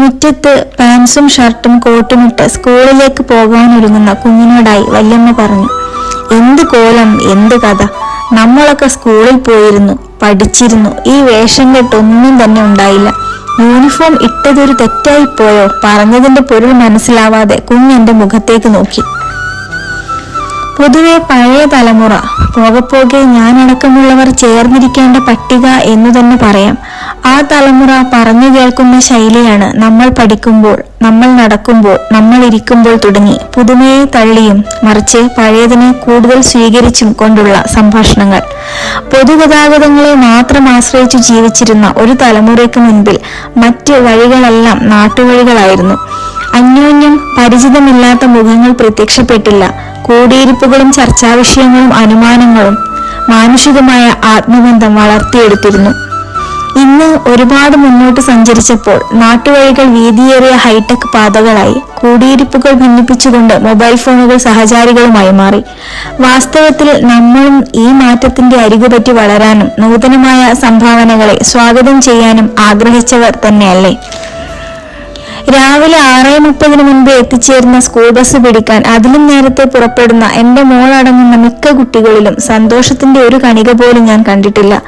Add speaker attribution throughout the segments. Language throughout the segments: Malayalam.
Speaker 1: മുറ്റത്ത് പാൻസും ഷർട്ടും കോട്ടുമിട്ട് സ്കൂളിലേക്ക് പോകാനൊരുങ്ങുന്ന കുഞ്ഞിനോടായി വല്യമ്മ പറഞ്ഞു എന്ത് കോലം എന്ത് കഥ. നമ്മളൊക്കെ സ്കൂളിൽ പോയിരുന്നു പഠിച്ചിരുന്നു. ഈ വേഷം കെട്ടൊന്നും തന്നെ ഉണ്ടായില്ല. യൂണിഫോം ഇട്ടതൊരു തെറ്റായിപ്പോയോ? പറഞ്ഞതിന്റെ പൊരുൾ മനസ്സിലാവാതെ കുഞ്ഞെന്റെ മുഖത്തേക്ക് നോക്കി. പൊതുവെ പഴയ തലമുറ പോകെ ഞാനടക്കമുള്ളവർ ചേർന്നിരിക്കേണ്ട പട്ടിക എന്നു തന്നെ പറയാം. ആ തലമുറ പറഞ്ഞു കേൾക്കുന്ന ശൈലിയാണ് നമ്മൾ പഠിക്കുമ്പോൾ നമ്മൾ നടക്കുമ്പോൾ നമ്മൾ ഇരിക്കുമ്പോൾ തുടങ്ങി. പുതുമയെ തള്ളിയും മറിച്ച് പഴയതിനെ കൂടുതൽ സ്വീകരിച്ചും കൊണ്ടുള്ള സംഭാഷണങ്ങൾ. പൊതുഗതാഗതങ്ങളെ മാത്രം ആശ്രയിച്ചു ജീവിച്ചിരുന്ന ഒരു തലമുറയ്ക്ക് മുൻപിൽ മറ്റ് വഴികളെല്ലാം നാട്ടുവഴികളായിരുന്നു. അന്യോന്യം പരിചിതമില്ലാത്ത മുഖങ്ങൾ പ്രത്യക്ഷപ്പെട്ടില്ല. കൂടിയിരിപ്പുകളും ചർച്ചാവിഷയങ്ങളും അനുമാനങ്ങളും മാനുഷികമായ ആത്മബന്ധം വളർത്തിയെടുത്തിരുന്നു. ഇന്ന് ഒരുപാട് മുന്നോട്ട് സഞ്ചരിച്ചപ്പോൾ നാട്ടുവഴികൾ വീതിയേറിയ ഹൈടെക് പാതകളായി കൂടിയിരിപ്പുകൾ ഭിന്നിപ്പിച്ചുകൊണ്ട് മൊബൈൽ ഫോണുകൾ സഹചാരികളുമായി മാറി. വാസ്തവത്തിൽ നമ്മളും ഈ മാറ്റത്തിന്റെ അരികുപറ്റി വളരാനും നൂതനമായ സംഭാവനകളെ സ്വാഗതം ചെയ്യാനും ആഗ്രഹിച്ചവർ തന്നെയല്ലേ? രാവിലെ ആറേ മുപ്പതിന് മുൻപ് എത്തിച്ചേരുന്ന സ്കൂൾ ബസ് പിടിക്കാൻ അതിലും നേരത്തെ പുറപ്പെടുന്ന എന്റെ മോളടങ്ങുന്ന മിക്ക കുട്ടികളിലും സന്തോഷത്തിന്റെ ഒരു കണിക പോലും ഞാൻ കണ്ടിട്ടില്ല.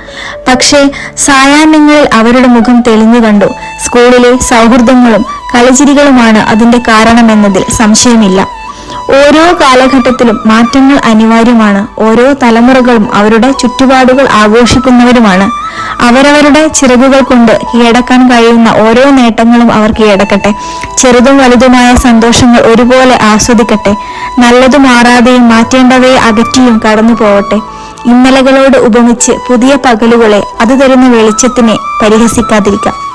Speaker 1: പക്ഷേ സായാഹ്നങ്ങളിൽ അവരുടെ മുഖം തെളിഞ്ഞു കണ്ടു. സ്കൂളിലെ സൗഹൃദങ്ങളും കളിചിരികളുമാണ് അതിന്റെ കാരണമെന്നതിൽ സംശയമില്ല. ഓരോ കാലഘട്ടത്തിലും മാറ്റങ്ങൾ അനിവാര്യമാണ്. ഓരോ തലമുറകളും അവരുടെ ചുറ്റുപാടുകൾ ആഘോഷിക്കുന്നവരുമാണ്. അവരവരുടെ ചിറകുകൾ കൊണ്ട് കീഴടക്കാൻ കഴിയുന്ന ഓരോ നേട്ടങ്ങളും അവർ കീഴടക്കട്ടെ. ചെറുതും വലുതുമായ സന്തോഷങ്ങൾ ഒരുപോലെ ആസ്വദിക്കട്ടെ. നല്ലതു മാറാതെയും മാറ്റേണ്ടവയെ അകറ്റിയും കടന്നു പോവട്ടെ. ഇന്നലകളോട് ഉപമിച്ച് പുതിയ പകലുകളെ അത് തരുന്ന വെളിച്ചത്തിനെ പരിഹസിക്കാതിരിക്കാം.